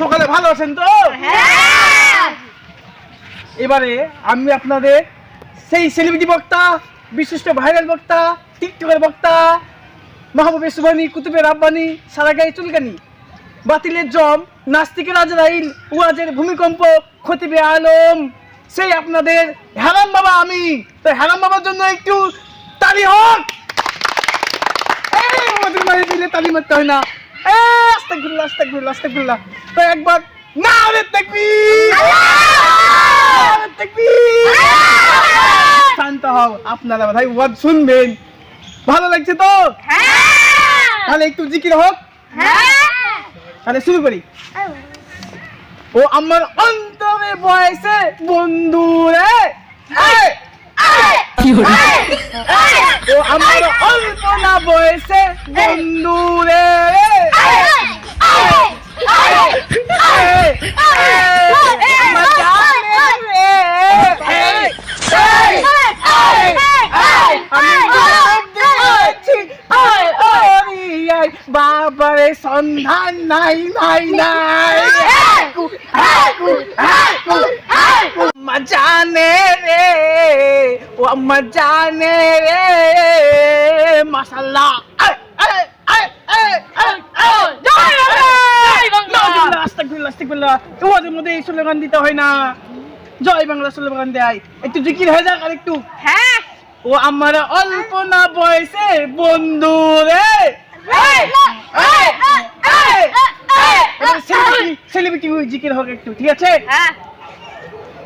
সকালে ভালো আছেন তো? এবারে আমি আপনাদের সেই সেলিব্রিটি বক্তা বিশিষ্ট ভাইরাল বক্তা টিকটকের বক্তা মাহবুবের সুবানি কুতুবের আব্বানি সারাগাই চুলকানি বাতিলের জম নাস্তিকের আজরাইল উয়াজের ভূমিকম্প খতিবে আলম। সেই আপনাদের হ্যারাম বাবা আমি। তো হ্যারাম বাবার জন্য একটু তালি হোক এই আমাদের মাঝে দিলে তালি মারতে হয় না। আস্তে ঘুরলা আস্তে ঘুরলা আস্তে ঘুরলা তো একবার না রে নারে তাকবীর। শান্ত হও আপনারা ভাই ওয়াজ শুনবেন। ভালো লাগছে তো? তাহলে একটু জিকির হোক। তাহলে শুরু করি। ও আমার অন্তরে বয়সে বন্ধু রে ও আমার অল্প না বয়সে বন্ধু রে বাবারে সন্ধান নাই নাই নাই হাইকু হাইকু হাইকু হাইকু। রে ও মজানে রে মশাল্লা তোমাদের মধ্যে এই স্লোগান দিতে হয় না। জয় বাংলা স্লোগান দেয়। একটু জিকির হয়ে যাক আর একটু হ্যাঁ। ও আমার অল্প না বয়সে বন্ধু রে। জিকির হোক একটু ঠিক আছে?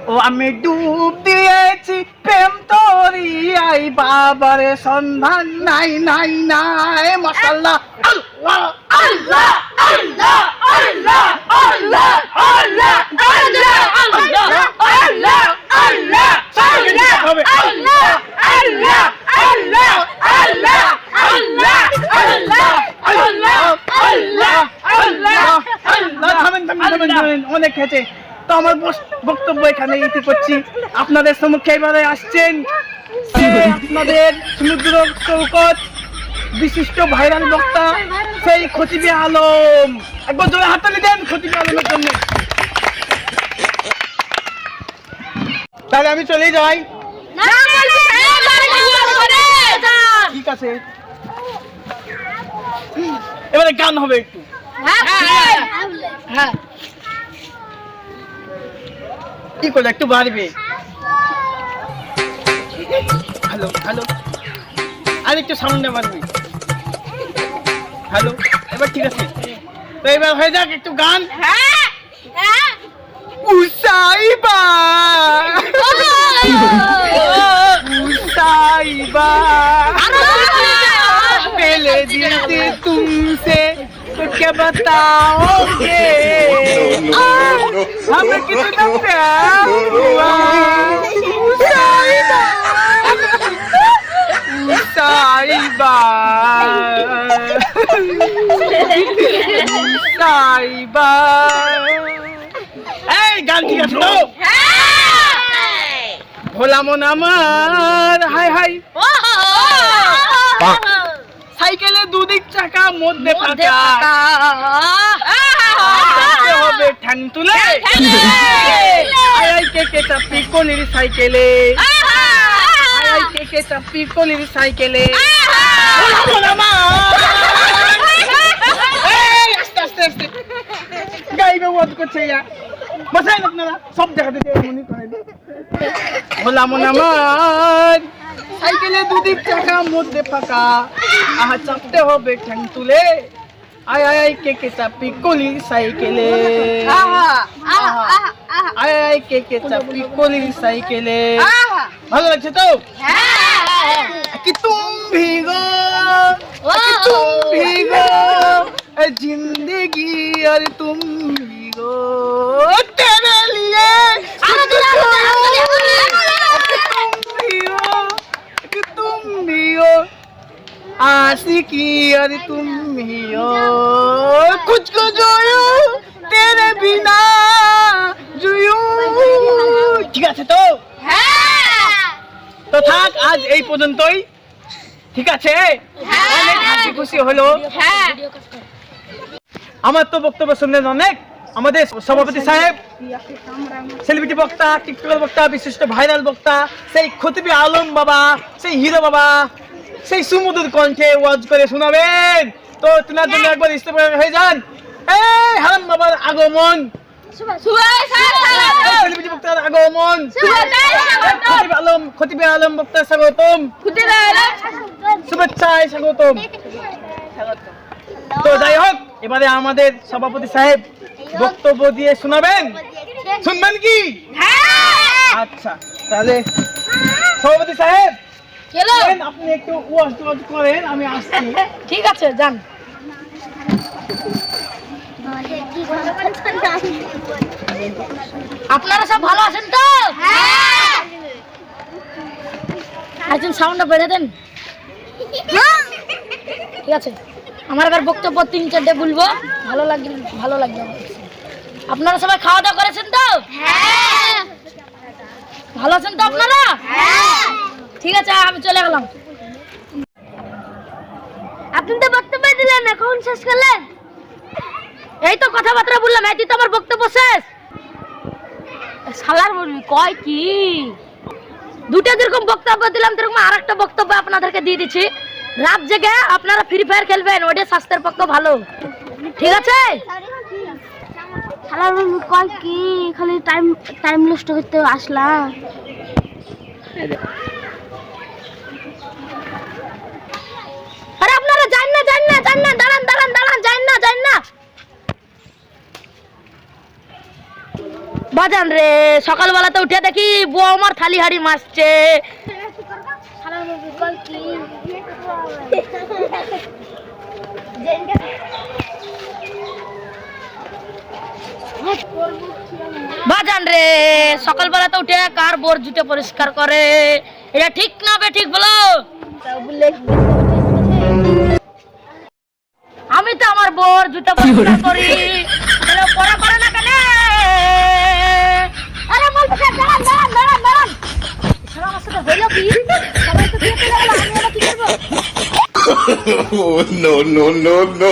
ও আমি ডুব দিয়েছি প্রেম তোরি আই বাবারে সন্ধান নাই নাই নাই মশাল্লাহ আল্লাহ! আল্লাহ! অনেক খেয়েছে তো আমার বক্তব্য এখানে ইতি করছি আপনাদের সম্মুখে এবারে আসছেন আপনাদের সমুদ্র চৌকত বিশিষ্ট ভাইরাল বক্তা সেই খতিবে আলম একবার জোরে হাততালি দেন খতিবে আলমের জন্য তাহলে আমি চলে যাই ঠিক আছে এবারে গান হবে একটু হ্যাঁ কি করে একটু বাড়বে? Hello hello. আর একটু সামনে বাড়বে? হ্যালো এবার ঠিক আছে। তো এবার হয়ে যাক একটু গান। উসাইবা উসাইবা পেলে দিতে তুমসে। तुमसे तो क्या बताओगे हमें कितना प्यार हुआ उसाइबा उसाइबा उसाइबा এই গান ঠিক আছে তো ভোলা মন আমার হাই হাই সাইকেলে দুদিক চাকা মধ্যে ফাঁকা। হবে ঠ্যাং তুলে আই কে কে চাপি কলির সাইকেলে? আই কে কে চাপি কলির সাইকেলে? গাইবে ওয়াজ করছে ইয়া। Basahin na সব জায়গাতে ভোলা মন আমার সাইকেলে দুদিক চাকা মধ্যে ফাঁকা। আহা চাপতে হবে ঠ্যাং তুলে। আয় আয় কে কে চাপি কলি সাইকেলে? আয় আয় কে কে চাপি কলি সাইকেলে? ভালো লাগছে তো? কি তুমি গো তুমি গো জিন্দগি আর তুমি গো। आशिकी और तुम ही हो कुछ को जोयो तेरे बिना जुयू ঠিক আছে তো তো থাক আজ এই পর্যন্তই ঠিক আছে অনেক হাসি খুশি হলো হ্যাঁ আমার তো বক্তব্য শুনলেন অনেক আমাদের সভাপতি সাহেব সেলিব্রিটি বক্তা টিকটকের বক্তা বিশিষ্ট ভাইরাল বক্তা সেই খতিবি আলম বাবা সেই হিরো বাবা সেই সুমধুর কণ্ঠে ওয়াজ করে শোনাবেন তো তোমার জন্য একবার ইস্তেফা হয়ে যান এই হারাম বাবার আগমন এই সেলিব্রিটি বক্তার আগমন আলম খতিবি আলম বক্তা স্বাগতম শুভেচ্ছায় স্বাগতম তো যাই হোক এবারে আমাদের সভাপতি সাহেব বক্তব্য দিয়ে শোনাবেন শুনবেন কি আচ্ছা তাহলে সভাপতি সাহেব বলেন, আপনি একটু করেন আমি আসছি। ঠিক আছে যান। আপনারা সব ভালো আছেন তো? একজন সাউন্ডটা বেড়ে দেন। ঠিক আছে। আমার এবার বক্তব্য তিন চারটে বলব। ভালো লাগবে ভালো লাগবে আপনারা সবাই খাওয়া দাওয়া করেছেন তো? ভালো আছেন তো আপনারা? ঠিক আছে আমি চলে গেলাম। আপনি তো বক্তব্য দিলেন এখন শেষ করলেন? এই তো কথাবার্তা বললাম এই তো আমার বক্তব্য শেষ। শালার বলবি কয় কি? দুটো যেরকম বক্তব্য দিলাম সেরকম আর একটা বক্তব্য আপনাদেরকে দিয়ে দিচ্ছি। রাত জেগে আপনারা ফ্রি ফায়ার খেলবেন ওটা স্বাস্থ্যের পক্ষে ভালো। ঠিক আছে? শালার বন্ধু কয় কি? খালি টাইম টাইম নষ্ট করতে আসলাম আরে আপনারা যান না যান না, দাঁড়ান দাঁড়ান দাঁড়ান যান না যান না। বাজান রে, সকালবেলাতে উঠে দেখি বউ আমার থালি হাড়ি মাসছে বাজান রে, সকালবেলাতে উঠে কার বোর জুটে পরিষ্কার করে? এটা ঠিক না বে, ঠিক বলো আমি তো আমার বর জুতা পরিষ্কার করি। তাহলে পড়া করে না কেন? আরে বল দাঁড়ান দাঁড়ান দাঁড়ান দাঁড়ান। শালা আমার সাথে হইল কি? সবাই তো গেল আমি কি করব? oh no no no no